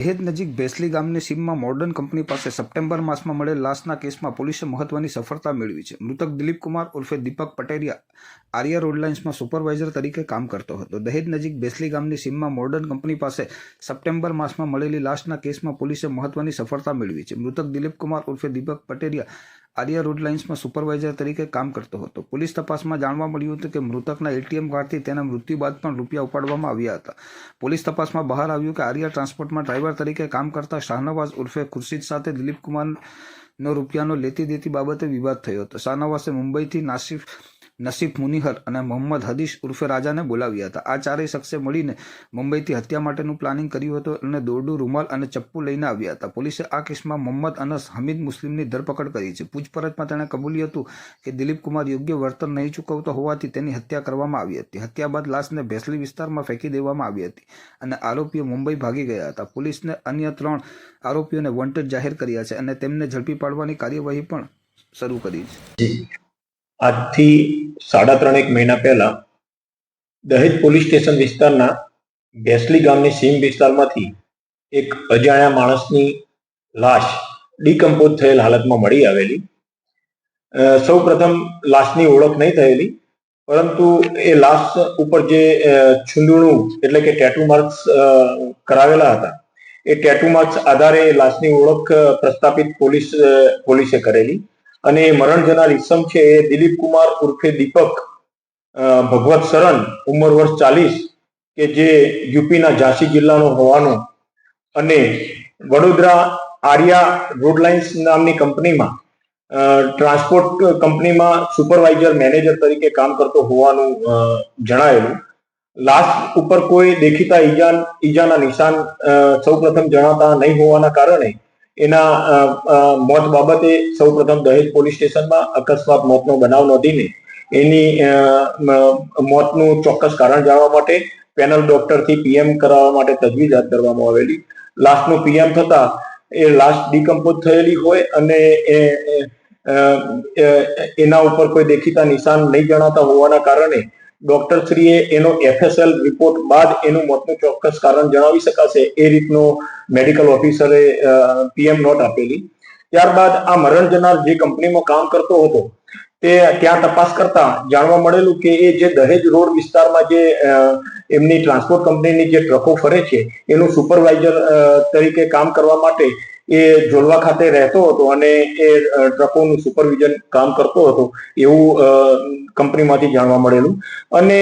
દહેજ નજીક ભેસલી ગામની સીમમાં મોર્ડન કંપની પાસે સપ્ટેમ્બર માસમાં મળેલ લાશના કેસમાં પોલીસે મહત્વની સફળતા મેળવી છે. મૃતક દિલીપકુમાર ઉર્ફે દીપક પટેરિયા આર્યા રોડલાઇન્સમાં સુપરવાઇઝર તરીકે કામ કરતો હતો. દહેજ નજીક બેસલી ગામની સીમમાં મોર્ડન કંપની પાસે સપ્ટેમ્બર માસમાં મળેલી લાશના કેસમાં પોલીસે મહત્વની સફળતા મેળવી છે. મૃતક દિલીપ કુમાર ઉર્ફે દીપક પટેરિયા આર્યા રોડલાઇન્સમાં સુપરવાઇઝર તરીકે કામ કરતો હતો. પોલીસ તપાસમાં જાણવા મળ્યું હતું કે મૃતકના એટીએમ કાર્ડથી તેના મૃત્યુ બાદ પણ રૂપિયા ઉપાડવામાં આવ્યા હતા. પોલીસ તપાસમાં બહાર આવ્યું કે આરિયા ટ્રાન્સપોર્ટમાં ડ્રાઈવર તરીકે કામ કરતા શાહનવાઝ ઉર્ફે ખુરશીદ સાથે દિલીપ કુમારનો રૂપિયાનો લેતી દેતી બાબતે વિવાદ થયો હતો. શાહનવાઝે મુંબઈથી નાસિફ નસીફ મુનિહર અને મોહમ્મદ હદીશ ઉર્ફે રાજાને બોલાવ્યા હતા. આ ચારેય શખ્સે મળીને મુંબઈથી હત્યા માટેનું પ્લાનિંગ કર્યું હતું અને દોરડું, રૂમાલ અને ચપ્પુ લઈને આવ્યા હતા. પોલીસે આ કેસમાં મોહમ્મદ અનસ હમીદ મુસ્લિમની ધરપકડ કરી છે. પૂછપરછમાં તેણે કબૂલ્યું હતું કે દિલીપ કુમાર યોગ્ય વળતર નહીં ચૂકવતો હોવાથી તેની હત્યા કરવામાં આવી હતી. હત્યા બાદ લાશને ભેસલી વિસ્તારમાં ફેંકી દેવામાં આવી હતી અને આરોપીઓ મુંબઈ ભાગી ગયા હતા. પોલીસને અન્ય ત્રણ આરોપીઓને વોન્ટેડ જાહેર કર્યા છે અને તેમને ઝડપી પાડવાની કાર્યવાહી પણ શરૂ કરી છે. આજથી સાડા ત્રણેક મહિના પહેલા દહેજ પોલીસ સ્ટેશન વિસ્તારના ભેસલી ગામની સીમ વિસ્તારમાંથી એક અજાણ્યા માણસની લાશ ડીકમ્પોઝ થયેલ હાલતમાં મળી આવેલી. સૌ પ્રથમ લાશની ઓળખ નહીં થયેલી, પરંતુ એ લાશ ઉપર જે છુંદુણું એટલે કે ટેટુ માર્ક્સ કરાવેલા હતા, એ ટેટુ માર્ક્સ આધારે લાશની ઓળખ પ્રસ્થાપિત પોલીસ પોલીસે કરેલી. અને મરણ જનાર ઈસમ છે એ દિલીપ કુમાર ઉર્ફે દીપક ભગવત શરણ ઉંમર વર્ષ ચાલીસ કે જે યુપીના ઝાંસી જિલ્લાનો હોવાનો અને વડોદરા આર્યા રોડલાઇન્સ નામની કંપનીમાં ટ્રાન્સપોર્ટ કંપનીમાં સુપરવાઇઝર મેનેજર તરીકે કામ કરતો હોવાનું જણાયેલું. લાશ ઉપર કોઈ દેખીતા ઈજા ઈજાના નિશાન સૌપ્રથમ જણાતા નહીં હોવાના કારણે એના મોત બાબતે સૌપ્રથમ દહેજ પોલીસ સ્ટેશનમાં અકસ્માત મોતનો બનાવ નોંધીને એની મોતનું ચોક્કસ કારણ જાણવા માટે પેનલ ડોક્ટરથી પીએમ કરાવવા માટે તજવીજ હાથ ધરવામાં આવેલી. લાશનું પીએમ થતા એ લાશ ડિકમ્પોઝ થયેલી હોય અને એ, એના ઉપર કોઈ દેખીતા નિશાન નહીં જણાતા હોવાના કારણે ડોક્ટરશ્રીએ એનો એફએસએલ રિપોર્ટ બાદ એનું મોતનું ચોક્કસ કારણ જણાવી શકાશે એ રીતનો મેડિકલ ઓફિસરે પીએમ નોટ આપેલી. ત્યારબાદ આ મરણ જનાર જે કંપનીમાં કામ કરતો હતો, તે ત્યાં તપાસ કરતા જાણવા મળેલું કે એ જે દહેજ રોડ વિસ્તારમાં જે એમની ટ્રાન્સપોર્ટ કંપનીની જે ટ્રકો ફરે છે, એનું સુપરવાઇઝર તરીકે કામ કરવા માટે એ જોલવા ખાતે રહેતો હતો અને એ ટ્રકોનું સુપરવિઝન કામ કરતો હતો એવું કંપનીમાંથી જાણવા મળેલું. અને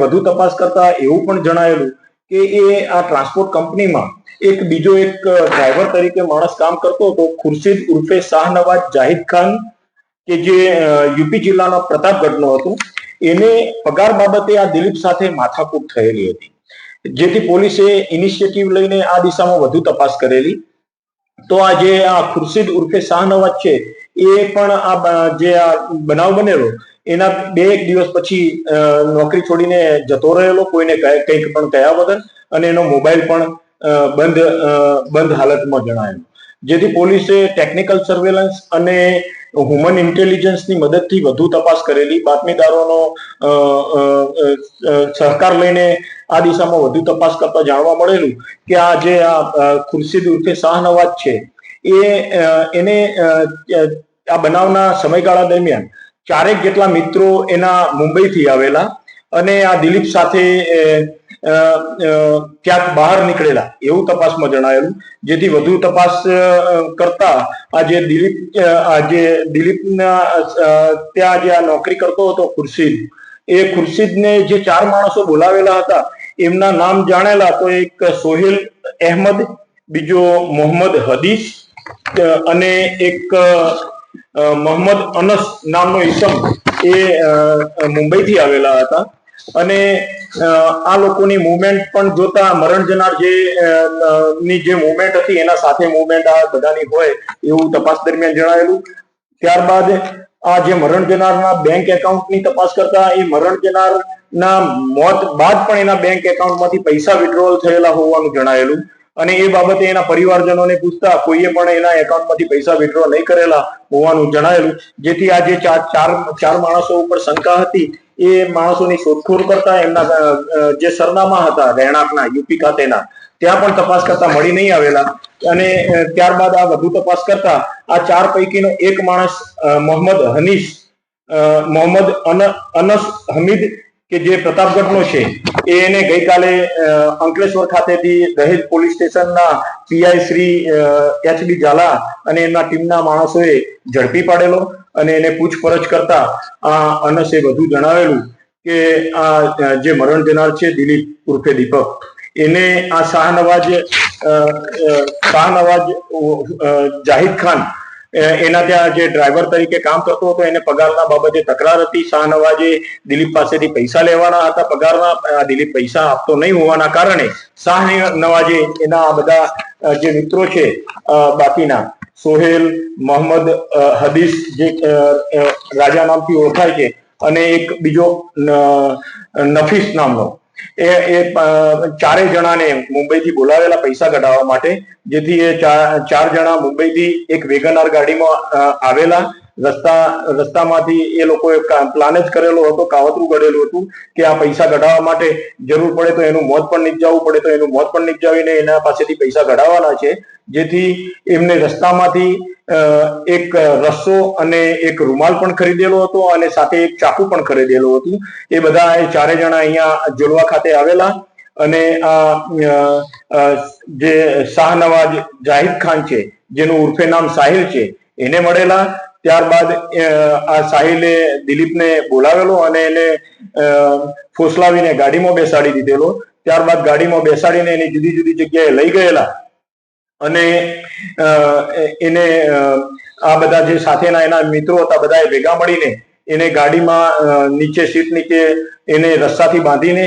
વધુ તપાસ કરતા એવું પણ જણાયેલું કે એ આ ટ્રાન્સપોર્ટ કંપનીમાં એક બીજો એક ડ્રાઈવર તરીકે માણસ કામ કરતો હતો, ખુરશીદ ઉર્ફે શાહનવાજ જાહિદ ખાન, કે જે યુપી જિલ્લાનો પ્રતાપગઢનો હતો. એને પગાર બાબતે આ દિલીપ સાથે માથાકૂટ થયેલી હતી. જેથી પોલીસે ઇનિશિયેટિવ લઈને આ દિશામાં વધુ તપાસ કરેલી. તો આ જે આ ખુરશીદ ઉર્ફે શાહનવાજ છે, એ પણ આ જે આ બનાવ બનેલો, એના બે એક દિવસ પછી નોકરી છોડીને જતો રહેલો, કોઈને કંઈક પણ કહ્યા વગર, અને એનો મોબાઈલ પણ બંધ બંધ હાલતમાં જણાયો. જેથી પોલીસે ટેકનિકલ સર્વેલન્સ અને હ્યુમન ઇન્ટેલિજન્સની મદદથી વધુ તપાસ કરેલી. બાતમીદારોનો સહકાર લઈને આ દિશામાં વધુ તપાસ કરતા જાણવા મળેલું કે આ જે આ ખુરશીદ ઉર્ફે શાહનવાજ છે, એ એને આ બનાવના સમયગાળા દરમિયાન ચારેક જેટલા મિત્રો એના મુંબઈથી આવેલા અને આ દિલીપ સાથે ક્યાંક બહાર નીકળેલા, એવું તપાસમાં જણાયેલું, જેથી વધુ તપાસ કરતા આ જે દિલીપ આ જે દિલીપના ત્યાં જે આ નોકરી કરતો હતો ખુરશીદ, એ ખુરશીદને જે ચાર માણસો બોલાવેલા હતા, એમના નામ જાણેલા તો એક સોહેલ અહેમદ, બીજો મોહમ્મદ હદીસ અને એક મોહમ્મદ અનસ નામનો ઈસમ, એ મુંબઈથી આવેલા હતા. અને આ લોકોની મુવમેન્ટ પણ જોતા મરણ જનાર જે ની જે મુવમેન્ટ હતી એના સાથે મુવમેન્ટ આ બધાની હોય એવું તપાસ દરમિયાન જણાયેલું. ત્યારબાદ આ જે મરણ જનારના બેંક એકાઉન્ટની તપાસ કરતા એ મરણ જનારના મોત બાદ પણ એના બેંક એકાઉન્ટમાંથી પૈસા વિડ્રોવલ થયેલા હોવાનું જણાયેલું. અને એ બાબતે એના પરિવારજનોને પૂછતા કોઈએ પણ એના એકાઉન્ટમાંથી પૈસા વિડ્રો નહીં કરેલા હોવાનું જણાયેલું. જેથી આ જે ચાર ચાર માણસો ઉપર શંકા હતી એ માણસોની શોધખોળ કરતા, એમના જે સરનામા હતા રહેણાંકના, યુપી ખાતેના, ત્યાં પણ તપાસ કરતા મળી નહીં આવેલા. અને ત્યારબાદ આ વધુ તપાસ કરતા, આ ચાર પૈકીનો એક માણસ મોહમ્મદ હનીશ મોહમ્મદ અનસ હમીદ કે જે પ્રતાપગઢનો છે એને ગઈકાલે અંકલેશ્વર ખાતેથી દહેજ પોલીસ સ્ટેશનના PI Shri H B Zala અને એમના ટીમના માણસોએ ઝડપી પાડેલો. અને એને પૂછપરછ કરતા આ અનસે વધુ જણાવેલું કે આ જે મરણ જનાર છે દિલીપ ઉર્ફે દીપક, એને આ શાહનવાજ શાહનવાજ જાહિદ ખાન એના ત્યાં જે ડ્રાઈવર તરીકે કામ કરતો હતો, એને પગારના બાબતે તકરાર હતી. શાહનવાજે દિલીપ પાસેથી પૈસા લેવાના હતા. પગારના દિલીપ પૈસા આપતો નહીં હોવાના કારણે શાહ નવાજે એના બધા જે મિત્રો છે બાકીના સોહેલ, મોહમ્મદ હદીસ જે રાજા નામથી ઓળખાય છે અને એક બીજો નફીસ નામનો. એ એ ચારે જણાને મુંબઈથી બોલાવેલા પૈસા કઢાવવા માટે, જેથી એ ચાર જણા મુંબઈથી એક વેગનાર ગાડીમાં આવેલા રસ્તા, રસ્તામાંથી એ લોકોએ પ્લાન જ કરેલો હતો, કાવતરું ઘડેલું હતું કે આ પૈસા કઢાવવા માટે જરૂર પડે તો એનું મોત પણ નિપજાવવું પડે તો એનું મોત પણ નિપજાવીને એના પાસેથી પૈસા કઢાવવાના છે. જેથી એમને રસ્તામાંથી એક રસ્સો અને એક રૂમાલ પણ ખરીદેલો હતો અને સાથે એક ચાકુ પણ ખરીદેલું હતું. એ બધા એ ચારે જણા અહીંયા જોડવા ખાતે આવેલા અને આ જે શાહનવાજ જાહિદ ખાન છે, જેનું ઉર્ફે નામ સાહિલ છે, એને મળેલા ત્યારબાદ આ સાહિલે દિલીપને બોલાવેલો અને એને ફોસલાવીને ગાડીમાં બેસાડી દીધેલો. ત્યારબાદ ગાડીમાં બેસાડીને એની જુદી જુદી જગ્યાએ લઈ ગયેલા અને એને આ બધા જે સાથેના એના મિત્રો હતા, બધાએ ભેગા મળીને એને ગાડીમાં નીચે સીટ નીચે એને રસ્સાથી બાંધીને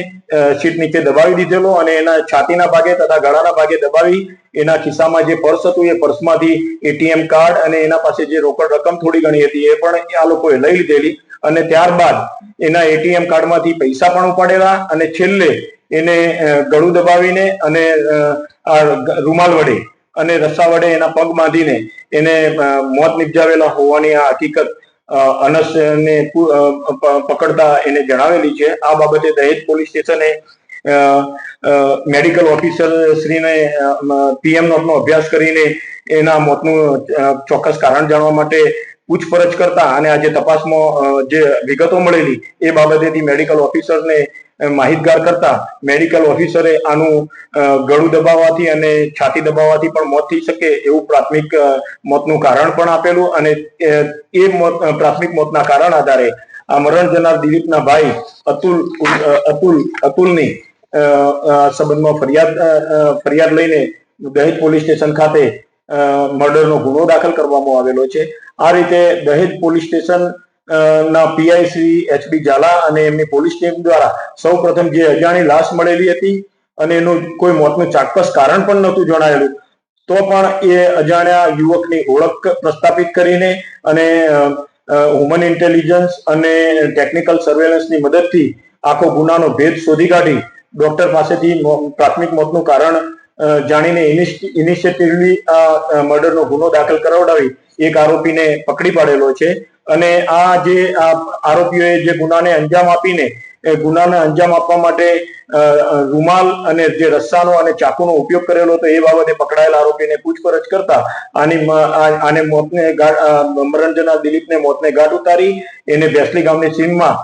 સીટ નીચે દબાવી દીધેલો અને એના છાતીના ભાગે તથા ગળાના ભાગે દબાવી એના ખિસ્સામાં જે પર્સ હતું એ પર્સમાંથી એટીએમ કાર્ડ અને એના પાસે જે રોકડ રકમ થોડી ઘણી હતી એ પણ આ લોકોએ લઈ લીધેલી અને ત્યારબાદ એના એટીએમ કાર્ડમાંથી પૈસા પણ ઉપાડેલા અને છેલ્લે એને ગળું દબાવીને અને આ રૂમાલ વડે અને રસ્સા વડે એના પગ બાંધીને એને મોત નિપજાવેલા હોવાની આ હકીકત અનસને પકડતા એને જણાવેલી છે. આ બાબતે દહેજ પોલીસ સ્ટેશને મેડિકલ ઓફિસર શ્રીને પીએમ નોટનો અભ્યાસ કરીને એના મોતનું ચોક્કસ કારણ જાણવા માટે પૂછપરછ કરતા અને આજે તપાસમાં જે વિગતો મળેલી, એ બાબતેથી મેડિકલ ઓફિસરને માહિતગાર કરતા મેડિકલ ઓફિસરે આનું ગળું દબાવવાથી અને છાતી દબાવવાથી પણ મોત થઈ શકે એવું પ્રાથમિક મોતનું કારણ પણ આપેલું અને એ મોત પ્રાથમિક મોતના કારણ આધારે આ મરણ જનાર દિલીપના ભાઈ અતુલ અતુલ, અતુલની સંબંધમાં ફરિયાદ ફરિયાદ લઈને દહેજ પોલીસ સ્ટેશન ખાતે મર્ડરનો ગુનો દાખલ કરવામાં આવેલો છે. આ રીતે દહેજ પોલીસ સ્ટેશન ના પીઆઈ શ્રી એચબી ઝાલા અને એમની પોલીસ ટીમ દ્વારા સૌ પ્રથમ જે અજાણી લાશ મળેલી હતી અને એનું કોઈ મોતનું ચાક્કસ કારણ પણ નહોતું જણાયેલું, તો પણ એ અજાણ્યા યુવકની ઓળખ પ્રસ્થાપિત કરીને અને હ્યુમન ઇન્ટેલિજન્સ અને ટેકનિકલ સર્વેલન્સની મદદથી આખો ગુનાનો ભેદ શોધી કાઢી ડોક્ટર પાસેથી પ્રાથમિક મોતનું કારણ જાણીને ઇનિશિયેટિવલી મર્ડરનો ગુનો દાખલ કરાવડાવી એક આરોપીને પકડી પાડેલો છે. અને આ જે આરોપીઓએ જે ગુનાને અંજામ આપીને એ ગુનાને અંજામ આપવા માટે રૂમાલ અને જે રસ્સાનો અને ચાકુનો ઉપયોગ કરેલો હતો એ બાબતે પકડાયેલા આરોપીને પૂછપરછ કરતા આની આને મોતને અ, દિલીપને મોતને ગાંઠ ઉતારી એને ભેસલી ગામની સીમમાં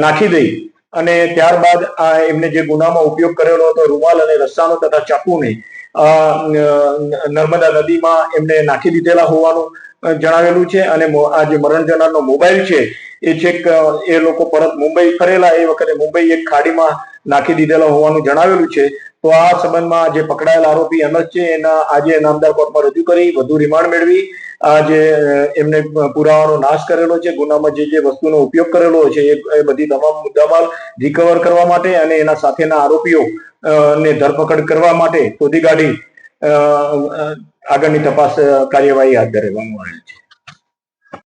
નાખી દઈ. અને ત્યારબાદ આ એમને જે ગુનામાં ઉપયોગ કરેલો હતો રૂમાલ અને રસ્સાનો તથા ચાકુને નર્મદા નદીમાં એમને નાખી દીધેલા હોવાનું જણાવેલું છે અને આ જે મરણ જનારનો મોબાઈલ છે, એ છેક એ લોકો પરત મુંબઈ ફરેલા, એ વખતે મુંબઈ એક ખાડીમાં નાખી દીધેલા હોવાનું જણાવેલું છે. તો આ સંબંધમાં જે પકડાયેલ આરોપી અનજ છે, એના આજે નામદાર કોર્ટમાં રજૂ કરી, વધુ રિમાન્ડ મેળવી. આ જે એમને પુરાવાનો નાશ કરેલો છે, ગુનામાં જે જે વસ્તુનો ઉપયોગ કરેલો છે, એ બધી તમામ મુદ્દામાલ રિકવર કરવા માટે અને એના સાથેના આરોપીઓ ને ધરપકડ કરવા માટે શોધી કાઢી આગળની તપાસ કાર્યવાહી હાથ ધરવામાં આવેલ છે.